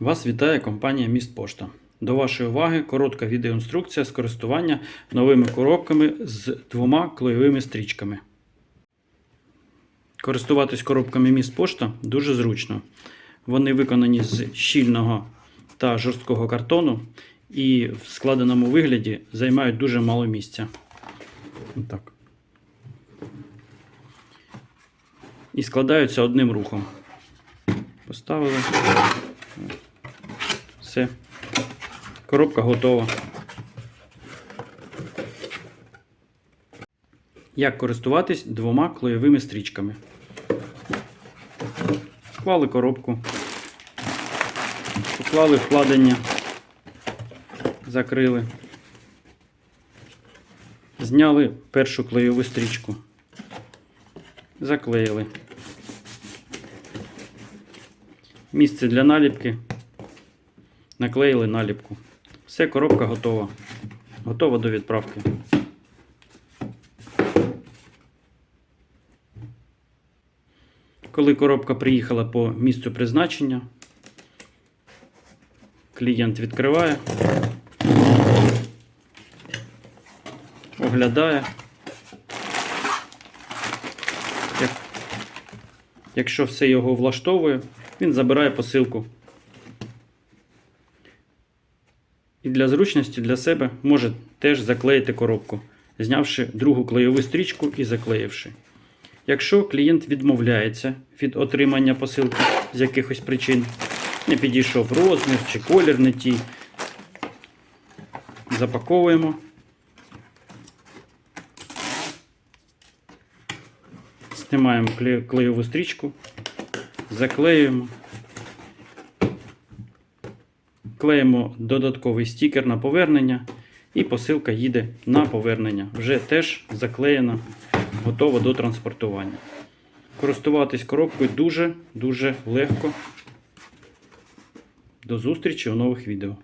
Вас вітає компанія Містпошта. До вашої уваги коротка відеоінструкція з користування новими коробками з двома клеєвими стрічками. Користуватись коробками Містпошта дуже зручно. Вони виконані з щільного та жорсткого картону і в складеному вигляді займають дуже мало місця. Отак. І складаються одним рухом. Поставили. Все. Коробка готова. Як користуватись двома клеєвими стрічками? Склали коробку, поклали вкладення, закрили, зняли першу клеєву стрічку, заклеїли. Місце для наліпки. Наклеїли наліпку. Все, коробка готова. Готова до відправки. Коли коробка приїхала по місцю призначення, клієнт відкриває, оглядає. Якщо все його влаштовує, він забирає посилку. І для зручності для себе може теж заклеїти коробку, знявши другу клеєву стрічку і заклеївши. Якщо клієнт відмовляється від отримання посилки з якихось причин, не підійшов розмір чи колір не ті, запаковуємо. Знімаємо кле- клеєву стрічку, заклеюємо. Клеїмо додатковий стікер на повернення, і посилка їде на повернення. Вже теж заклеєна, готова до транспортування. Користуватись коробкою дуже-дуже легко. До зустрічі у нових відео.